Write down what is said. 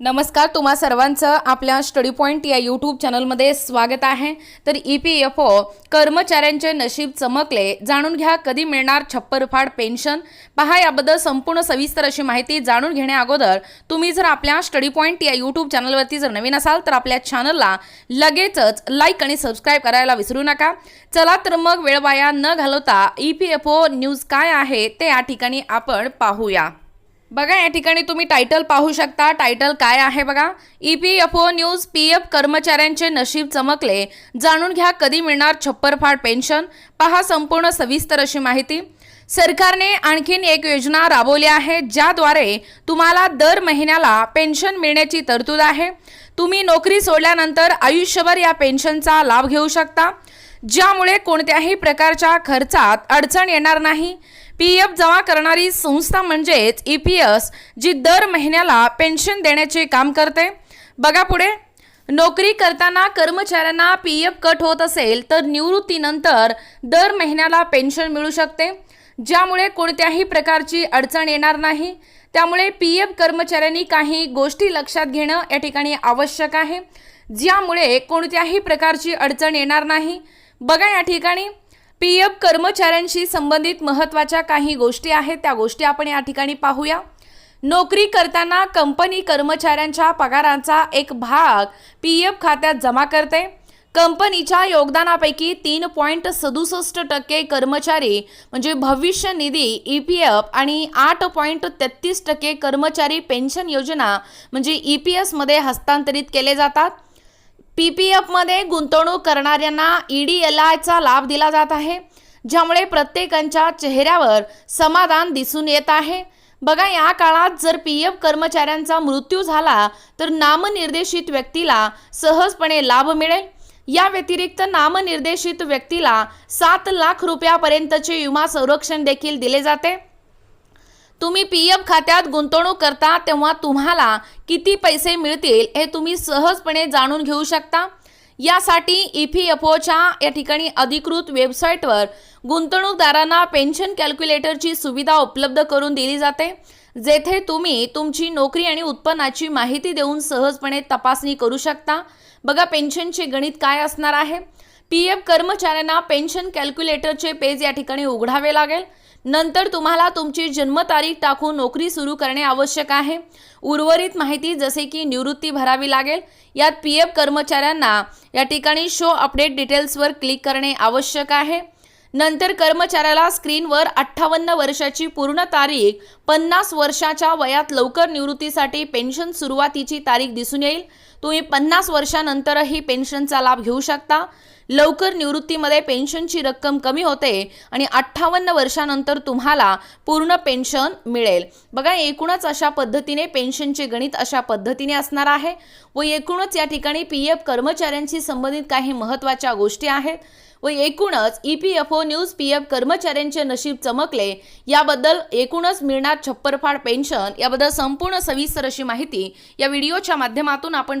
नमस्कार तुम्हा सर्वांचं आपल्या स्टडी पॉईंट या यूट्यूब चॅनलमध्ये स्वागत आहे. तर ई पी एफ ओ कर्मचाऱ्यांचे नशीब चमकले जाणून घ्या कधी मिळणार छप्परफाड पेन्शन. पहा याबद्दल संपूर्ण सविस्तर अशी माहिती जाणून घेण्या अगोदर तुम्ही जर आपल्या स्टडी पॉईंट या यूट्यूब चॅनलवरती जर नवीन असाल तर आपल्या चॅनलला लगेचच लाईक आणि सबस्क्राईब करायला विसरू नका. चला तर मग वेळ वाया न घालवता E P F O news काय आहे ते या ठिकाणी आपण पाहूया. बघा या ठिकाणी तुम्ही टायटल पाहू शकता. टायटल काय आहे बघा? E P F O news P F कर्मचाऱ्यांचे नशीब चमकले. जाणून घ्या कधी मिळणार छप्परफाड पेन्शन. पहा संपूर्ण सविस्तर अशी माहिती. सरकारने आणखीन एक योजना राबवली आहे ज्याद्वारे तुम्हाला दर महिन्याला पेन्शन मिळण्याची तरतूद आहे. तुम्ही नोकरी सोडल्यानंतर आयुष्यभर या पेन्शनचा लाभ घेऊ शकता. ज्यामुळे कोणत्याही प्रकारच्या खर्चात अडचण येणार नाही. पी एफ जमा करणारी संस्था म्हणजेच ई पी एस जी दर महिन्याला पेन्शन देण्याचे काम करते. बघा पुढे. नोकरी करताना कर्मचाऱ्यांना पी एफ कट होत असेल तर निवृत्तीनंतर दर महिन्याला पेन्शन मिळू शकते. ज्यामुळे कोणत्याही प्रकारची अडचण येणार नाही. त्यामुळे पी एफ कर्मचाऱ्यांनी काही गोष्टी लक्षात घेणं या ठिकाणी आवश्यक आहे. ज्यामुळे कोणत्याही प्रकारची अडचण येणार नाही. बघा या ठिकाणी. पी एफ कर्मचाऱ्यांशी संबंधित महत्त्वाच्या काही गोष्टी आहेत त्या गोष्टी आपण या ठिकाणी पाहूया. नोकरी करताना कंपनी कर्मचाऱ्यांच्या पगारांचा एक भाग पी एफ खात्यात जमा करते. कंपनीच्या योगदानापैकी तीन पॉईंट सदुसष्ट टक्के कर्मचारी म्हणजे भविष्य निधी ई पी एफ आणि आठ पॉईंट तेहतीस टक्के कर्मचारी पेन्शन योजना म्हणजे ई पी एसमध्ये हस्तांतरित केले जातात. पी पी एफमध्ये गुंतवणूक करणाऱ्यांना ई डी एल आयचा लाभ दिला जात आहे ज्यामुळे प्रत्येकांच्या चेहऱ्यावर समाधान दिसून येत आहे. बघा या काळात जर पी एफ कर्मचाऱ्यांचा मृत्यू झाला तर नामनिर्देशित व्यक्तीला सहजपणे लाभ मिळेल. या व्यतिरिक्त नामनिर्देशित व्यक्तीला सात लाख रुपयापर्यंतचे विमा संरक्षण देखील दिले जाते. तुम्ही पी एफ खात्यात गुंतवणूक करता तेव्हा तुम्हाला किती पैसे मिळतील हे तुम्ही सहजपणे जाणून घेऊ शकता. यासाठी ई पी एफ ओच्या या ठिकाणी अधिकृत वेबसाईटवर गुंतवणूकदारांना पेन्शन कॅल्क्युलेटरची सुविधा उपलब्ध करून दिली जाते जेथे तुम्ही तुमची नोकरी आणि उत्पन्नाची माहिती देऊन सहजपणे तपासणी करू शकता. बघा पेन्शनचे गणित काय असणार आहे. पी एफ कर्मचाऱ्यांना पेन्शन कॅल्क्युलेटरचे पेज या ठिकाणी उघडावे लागेल. नंतर तुम्हाला तुमची जन्मतारीख टाकून नोकरी सुरू करणे आवश्यक आहे. उर्वरित माहिती जसे की निवृत्ती भरावी लागेल. यात पी एफ कर्मचाऱ्यांना या ठिकाणी शो अपडेट डिटेल्सवर क्लिक करणे आवश्यक आहे. नंतर कर्मचाऱ्याला स्क्रीनवर अठ्ठावन्न वर्षाची पूर्ण तारीख पन्नास वर्षाच्या वयात लवकर निवृत्तीसाठी पेन्शन सुरुवातीची तारीख दिसून येईल. तुम्ही पन्नास वर्षानंतरही पेन्शनचा लाभ घेऊ शकता. लवकर निवृत्तीमध्ये पेन्शनची रक्कम कमी होते आणि अठ्ठावन्न वर्षानंतर तुम्हाला पूर्ण पेन्शन मिळेल. बघा एकूणच अशा पद्धतीने पेन्शनचे गणित अशा पद्धतीने असणार आहे व एकूणच या ठिकाणी पी एफ कर्मचाऱ्यांशी संबंधित काही महत्त्वाच्या गोष्टी आहेत व एकूणच E P F O news P F कर्मचाऱ्यांचे नशीब चमकले याबद्दल एकूणच मिळणार छप्परफाड पेन्शन याबद्दल संपूर्ण सविस्तर अशी माहिती या व्हिडिओच्या माध्यमातून आपण